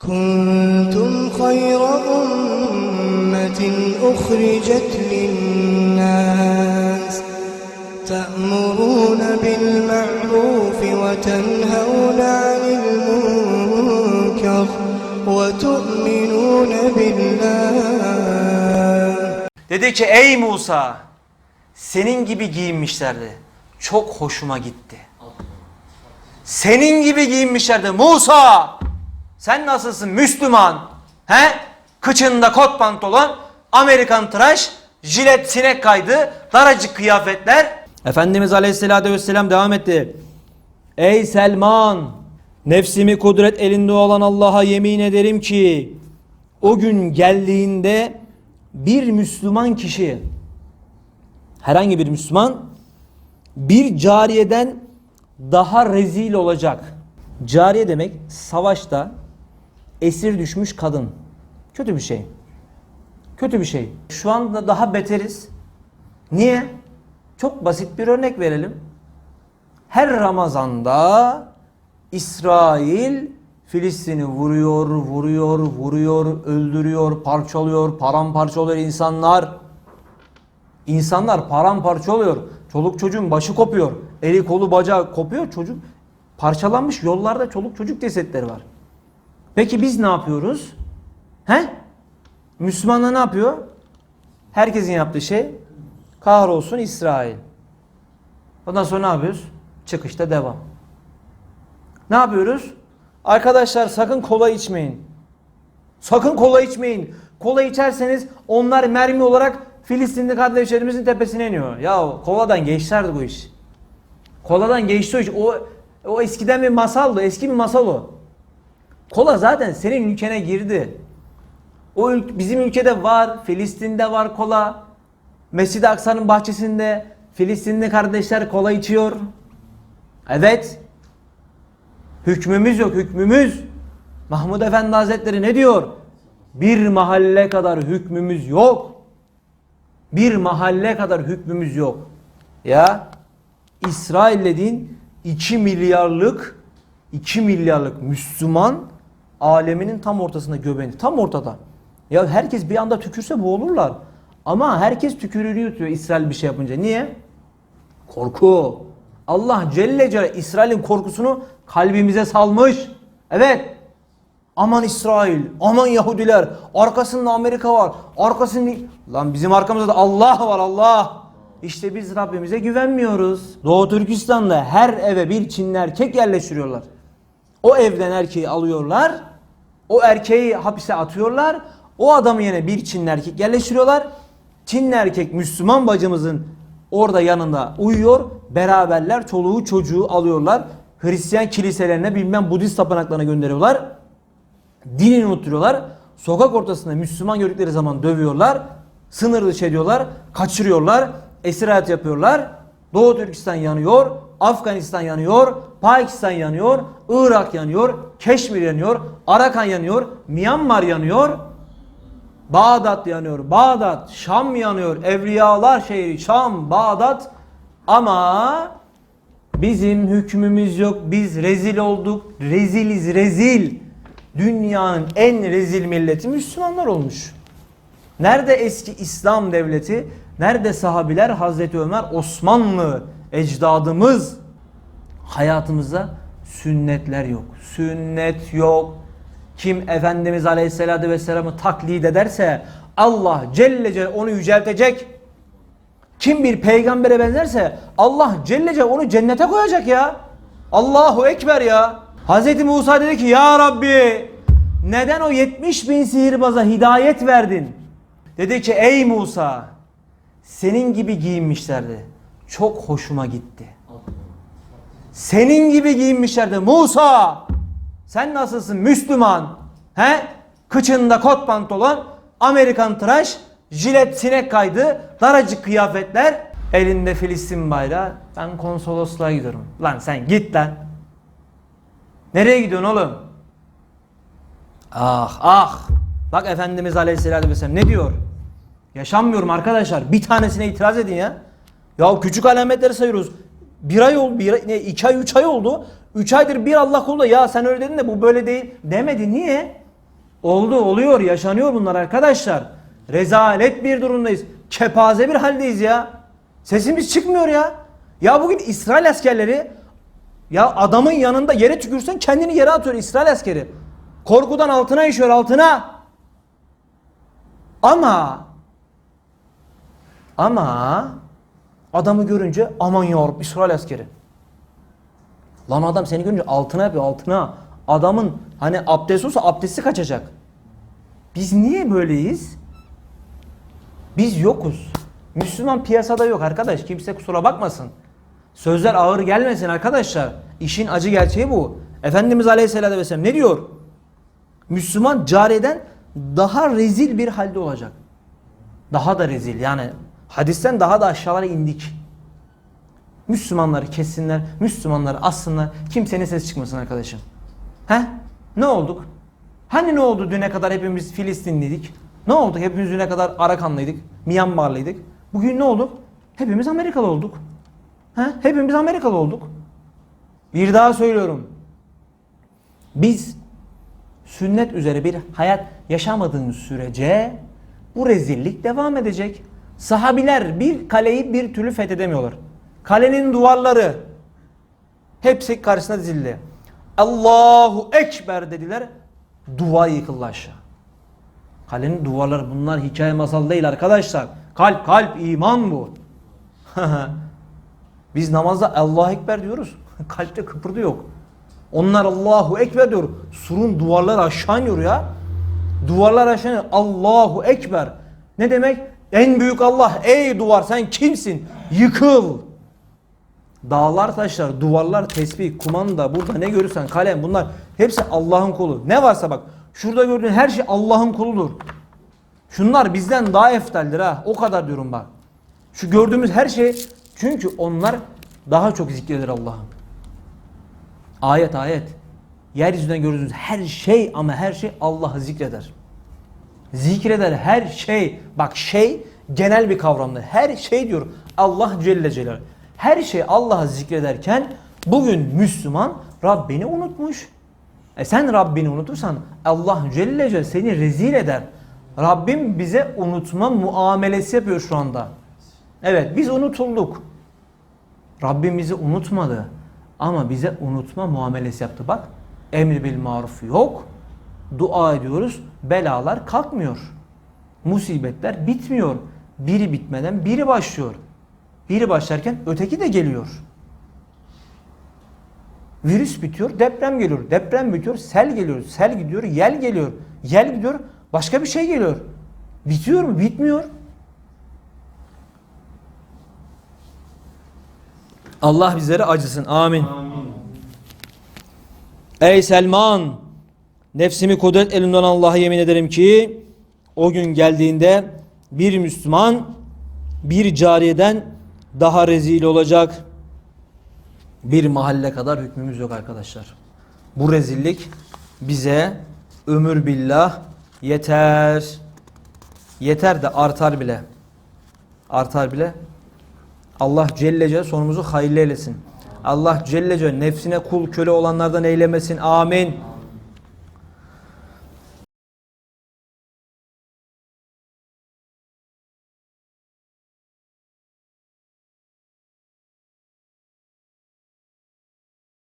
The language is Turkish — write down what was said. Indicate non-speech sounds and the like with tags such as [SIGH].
كنتم خير أمة أخرجت للناس تأمرون بالمعروف وتنهون عن المنكر وتؤمنون بالله Dedi ki ey Musa senin gibi giyinmişlerdi. Çok hoşuma gitti. Senin gibi giyinmişlerdi Musa. Sen nasılsın Müslüman? He? Kıçında kot pantolon, Amerikan tıraş, jilet sinek kaydı, daracık kıyafetler. Efendimiz Aleyhisselatü Vesselam devam etti. Ey Selman! Nefsimi kudret elinde olan Allah'a yemin ederim ki o gün geldiğinde bir Müslüman kişi herhangi bir Müslüman bir cariyeden daha rezil olacak. Cariye demek savaşta esir düşmüş kadın. Kötü bir şey. Kötü bir şey. Şu anda daha beteriz. Niye? Çok basit bir örnek verelim. Her Ramazan'da İsrail Filistin'i vuruyor, vuruyor, vuruyor, öldürüyor, parçalıyor, paramparça oluyor insanlar. İnsanlar paramparça oluyor. Çoluk çocuğun başı kopuyor. Eli kolu bacağı kopuyor. Çocuk parçalanmış yollarda çoluk çocuk cesetleri var. Peki biz ne yapıyoruz? He? Müslümanlar ne yapıyor? Herkesin yaptığı şey kahrolsun İsrail. Ondan sonra ne yapıyoruz? Çıkışta devam. Ne yapıyoruz? Arkadaşlar sakın kola içmeyin. Sakın kola içmeyin. Kola içerseniz onlar mermi olarak Filistinli kardeşlerimizin tepesine iniyor. Ya koladan geçlerdi bu iş. Koladan geçti o iş. O, o eskiden bir masaldı. Eski bir masal o. Kola zaten senin ülkene girdi. O ül- bizim ülkede var. Filistin'de var kola. Mescid-i Aksa'nın bahçesinde Filistinli kardeşler kola içiyor. Evet. Hükmümüz yok hükmümüz. Mahmud Efendi Hazretleri ne diyor? Bir mahalle kadar hükmümüz yok. Bir mahalle kadar hükmümüz yok. Ya İsrail dediğin 2 milyarlık 2 milyarlık Müslüman aleminin tam ortasında göbeğinde. Tam ortada. Ya herkes bir anda tükürse boğulurlar. Ama herkes tükürüğünü yutuyor İsrail bir şey yapınca. Niye? Korku. Allah Celle Celle İsrail'in korkusunu kalbimize salmış. Evet. Aman İsrail, aman Yahudiler, arkasında Amerika var, arkasında... Lan bizim arkamızda da Allah var Allah. İşte biz Rabbimize güvenmiyoruz. Doğu Türkistan'da her eve bir Çinli erkek yerleştiriyorlar. O evden erkeği alıyorlar, o erkeği hapise atıyorlar, o adamı yine bir Çinli erkek yerleştiriyorlar. Çinli erkek Müslüman bacımızın orada yanında uyuyor, beraberler çoluğu çocuğu alıyorlar. Hristiyan kiliselerine bilmem Budist tapınaklarına gönderiyorlar dinini unutturuyorlar. Sokak ortasında Müslüman gördükleri zaman dövüyorlar. Sınır dışı ediyorlar. Kaçırıyorlar. Esir hayat yapıyorlar. Doğu Türkistan yanıyor. Afganistan yanıyor. Pakistan yanıyor. Irak yanıyor. Keşmir yanıyor. Arakan yanıyor. Myanmar yanıyor. Bağdat yanıyor. Bağdat. Şam yanıyor. Evliyalar şehri. Şam. Bağdat. Ama Bizim hükmümüz yok. Biz rezil olduk. Reziliz rezil. Dünyanın en rezil milleti Müslümanlar olmuş. Nerede eski İslam devleti? Nerede sahabiler? Hazreti Ömer, Osmanlı, ecdadımız. Hayatımızda sünnetler yok. Sünnet yok. Kim Efendimiz Aleyhisselatü Vesselam'ı taklit ederse Allah Celle Celle onu yüceltecek. Kim bir peygambere benzerse Allah Celle Celle onu cennete koyacak ya. Allahu Ekber ya. Hz. Musa dedi ki ya Rabbi neden o 70 bin sihirbaza hidayet verdin? Dedi ki ey Musa senin gibi giyinmişlerdi. Çok hoşuma gitti. Senin gibi giyinmişlerdi Musa. Sen nasılsın Müslüman? He? Kıçında kot pantolon, Amerikan tıraş, jilet sinek kaydı, daracık kıyafetler, elinde Filistin bayrağı. Ben konsolosluğa gidiyorum. Lan sen git lan. Nereye gidiyorsun oğlum? Ah ah. Bak Efendimiz Aleyhisselatü Vesselam ne diyor? Yaşanmıyorum arkadaşlar. Bir tanesine itiraz edin ya. Ya küçük alametleri sayıyoruz. Bir ay oldu, bir ne, iki ay, üç ay oldu. Üç aydır bir Allah kulda ya sen öyle dedin de bu böyle değil demedi. Niye? Oldu, oluyor, yaşanıyor bunlar arkadaşlar. Rezalet bir durumdayız. Kepaze bir haldeyiz ya. Sesimiz çıkmıyor ya. Ya bugün İsrail askerleri ya adamın yanında yere tükürsen kendini yere atıyor İsrail askeri. Korkudan altına işiyor altına. Ama ama adamı görünce aman yavrum İsrail askeri. Lan adam seni görünce altına yapıyor altına. Adamın hani abdest olsa abdesti kaçacak. Biz niye böyleyiz? Biz yokuz. Müslüman piyasada yok arkadaş. Kimse kusura bakmasın. Sözler ağır gelmesin arkadaşlar. İşin acı gerçeği bu. Efendimiz Aleyhisselatü Vesselam ne diyor? Müslüman cariyeden daha rezil bir halde olacak. Daha da rezil yani hadisten daha da aşağılara indik. Müslümanları kessinler, Müslümanları assınlar, kimsenin sesi çıkmasın arkadaşım. He? Ne olduk? Hani ne oldu düne kadar hepimiz Filistinliydik? Ne oldu? Hepimiz düne kadar Arakanlıydık, Myanmarlıydık. Bugün ne olduk? Hepimiz Amerikalı olduk. He? Hepimiz Amerikalı olduk. Bir daha söylüyorum. Biz sünnet üzere bir hayat yaşamadığımız sürece bu rezillik devam edecek. Sahabiler bir kaleyi bir türlü fethedemiyorlar. Kalenin duvarları hepsi karşısına dizildi. Allahu Ekber dediler. Duvar yıkıldı aşağı. Kalenin duvarları bunlar hikaye masal değil arkadaşlar. Kalp kalp iman bu. [LAUGHS] Biz namazda Allahu Ekber diyoruz. [LAUGHS] Kalpte kıpırdı yok. Onlar Allahu Ekber diyor. Surun duvarları aşağı iniyor ya. Duvarlar aşağı iniyor. Allahu Ekber. Ne demek? En büyük Allah. Ey duvar sen kimsin? Yıkıl. Dağlar taşlar, duvarlar, tesbih, kumanda, burada ne görürsen kalem bunlar hepsi Allah'ın kolu. Ne varsa bak şurada gördüğün her şey Allah'ın koludur. Şunlar bizden daha eftaldir ha. O kadar diyorum bak. Şu gördüğümüz her şey çünkü onlar daha çok zikreder Allah'ın. Ayet ayet. Yeryüzünden gördüğünüz her şey ama her şey Allah'ı zikreder. Zikreder her şey. Bak şey genel bir kavramdır. Her şey diyor Allah Celle Celaluhu. Her şey Allah'ı zikrederken bugün Müslüman Rabbini unutmuş. E sen Rabbini unutursan Allah Celle Celaluhu seni rezil eder. Rabbim bize unutma muamelesi yapıyor şu anda. Evet biz unutulduk. Rabbim bizi unutmadı. Ama bize unutma muamelesi yaptı. Bak emri bil maruf yok. Dua ediyoruz. Belalar kalkmıyor. Musibetler bitmiyor. Biri bitmeden biri başlıyor. Biri başlarken öteki de geliyor. Virüs bitiyor, deprem geliyor. Deprem bitiyor, sel geliyor. Sel gidiyor, yel geliyor. Yel gidiyor, başka bir şey geliyor. Bitiyor mu? Bitmiyor. Allah bizlere acısın. Amin. Ey Selman! Nefsimi kudret elimden Allah'a yemin ederim ki o gün geldiğinde bir Müslüman bir cariyeden daha rezil olacak. Bir mahalle kadar hükmümüz yok arkadaşlar. Bu rezillik bize ömür billah yeter. Yeter de artar bile. Artar bile. Allah Celle Celle sonumuzu hayırlı eylesin. Allah Celle Celle nefsine kul köle olanlardan eylemesin. Amin.